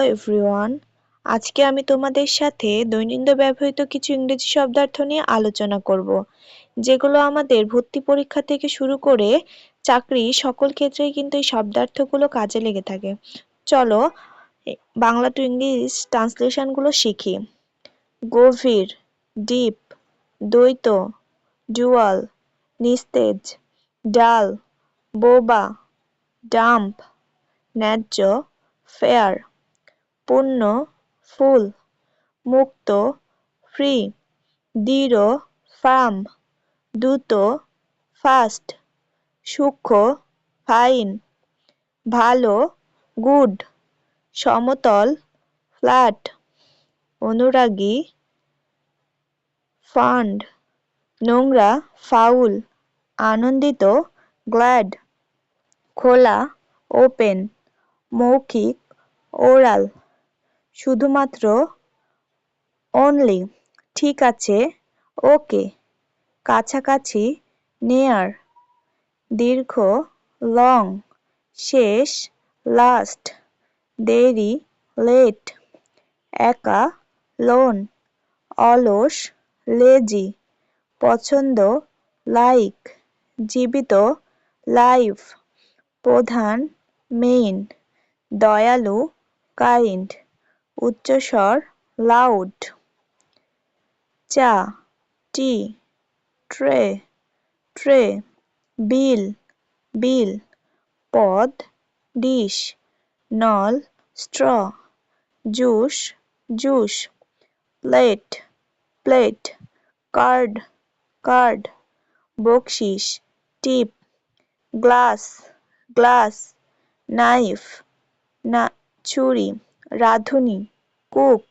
Hello everyone. আজকে আমি তোমাদের সাথে দৈনন্দিন ব্যবহৃত কিছু ইংরেজি শব্দার্থ নিয়ে আলোচনা করব, যেগুলো আমাদের ভর্তি পরীক্ষা থেকে শুরু করে চাকরি সকল ক্ষেত্রেই কিন্তু এই শব্দার্থগুলো কাজে লেগে থাকে। চলো বাংলা টু ইংলিশ ট্রান্সলেশনগুলো শিখি। গভীর ডিপ দ্বৈত ডুয়াল নিস্তেজ, ডাল, বোবা, ডাম্প, ন্যায্য ফেয়ার পূর্ণ, ফুল, মুক্ত, ফ্রি, দৃঢ়, ফার্ম, দ্রুত, ফাস্ট, সূক্ষ্ম, ফাইন, ভালো, গুড, সমতল, ফ্ল্যাট, অনুরাগী, ফান্ড, নোংরা, ফাউল, আনন্দিত, গ্ল্যাড, খোলা, ওপেন, মৌখিক, ওরাল। শুধুমাত্র অনলি ঠিক আছে ওকে কাছাকাছি নেয়ার দীর্ঘ লং শেষ লাস্ট দেরি লেট একা লোন অলস লেজি পছন্দ লাইক জীবিত লাইফ প্রধান মেইন দয়ালু কাইন্ড উচ্চস্বর, লাউড। চা, টি, ট্রে ট্রে, বিল বিল। পদ, ডিশ, নল, straw. Juice juice. Plate plate. Card card. বকশিস, টিপ। Glass glass. নাইফ, না, ছুরি। রাঁধুনি। কুক,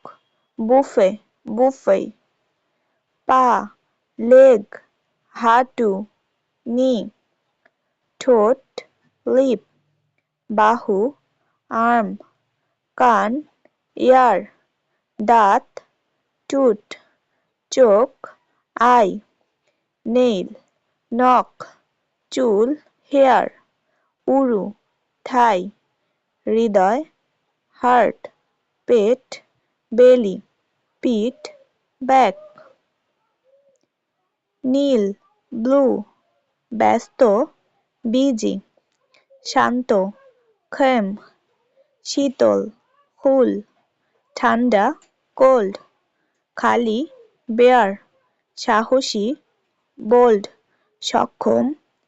বুফে বুফে পা, লেগ, হাঁটু, নি, ঠোঁট, লিপ, বাহু, আর্ম, কান, ইয়ার, দাঁত টুট চোখ, আই, নেইল, নখ, চুল, হেয়ার, উরু, থাই, হৃদয়, হার্ট, পেট বেলি, পিঠ ব্যাক নীল, ব্লু, ব্যস্ত, বিজি, শান্ত খেম শীতল হুল ঠান্ডা, কোল্ড, খালি, বেয়ার, সাহসী, বোল্ড, সক্ষম,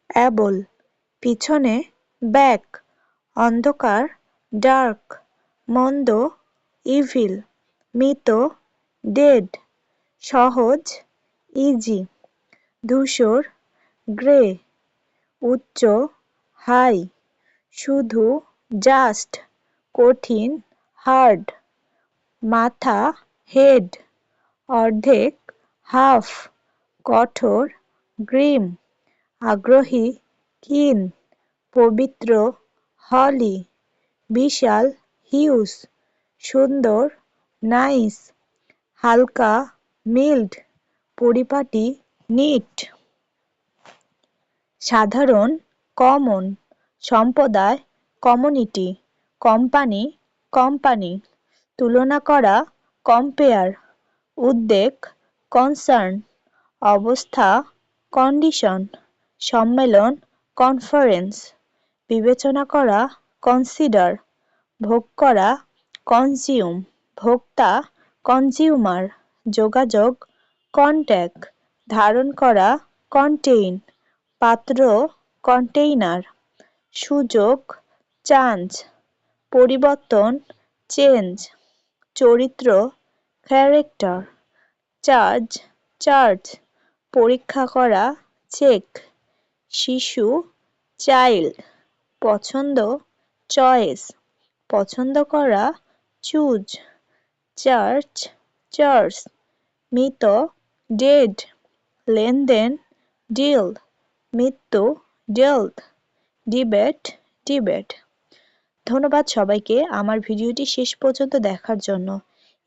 অ্যাবল, পিছনে ব্যাক অন্ধকার, ডার্ক, মন্দ, ইভিল। মৃত ডেড সহজ ইজি ধূসর গ্রে উচ্চ হাই শুধু জাস্ট কঠিন হার্ড মাথা হেড অর্ধেক হাফ কঠোর গ্রিম আগ্রহী কিন পবিত্র হলি বিশাল হিউজ সুন্দর নাইস, হালকা, মিল্ড, পরিপাটি, নিট। সাধারণ, কমন, সম্প্রদায় কমিউনিটি কোম্পানি কোম্পানি। তুলনা করা, কম্পেয়ার, উদ্বেগ, কনসার্ন, অবস্থা, কন্ডিশন, সম্মেলন, কনফারেন্স। বিবেচনা করা, কনসিডার, ভোগ করা, কনজিউম। ভোক্তা কনজিউমার যোগাযোগ কন্ট্যাক্ট ধারণ করা কন্টেইন পাত্র কন্টেইনার সুযোগ চান্স পরিবর্তন চেঞ্জ চরিত্র ক্যারেক্টার চার্জ চার্জ পরীক্ষা করা চেক শিশু চাইল্ড পছন্দ চয়েস পছন্দ করা চুজ চার্চ চার্চ, মৃত, ডেড, লেনদেন, ডিল, মৃত্যু ডেলথ ডিবেট ডিবেট। ধন্যবাদ সবাইকে আমার ভিডিওটি শেষ পর্যন্ত দেখার জন্য।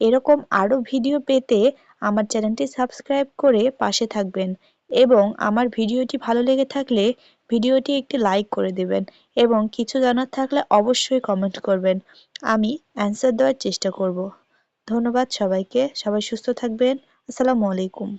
এরকম আরও ভিডিও পেতে আমার চ্যানেলটি সাবস্ক্রাইব করে পাশে থাকবেন এবং আমার ভিডিওটি ভালো লেগে থাকলে ভিডিওটি একটি লাইক করে দেবেন এবং কিছু জানার থাকলে অবশ্যই কমেন্ট করবেন। আমি অ্যান্সার দেওয়ার চেষ্টা করব। ধন্যবাদ সবাইকে। সবাই সুস্থ থাকবেন। আসসালামু আলাইকুম।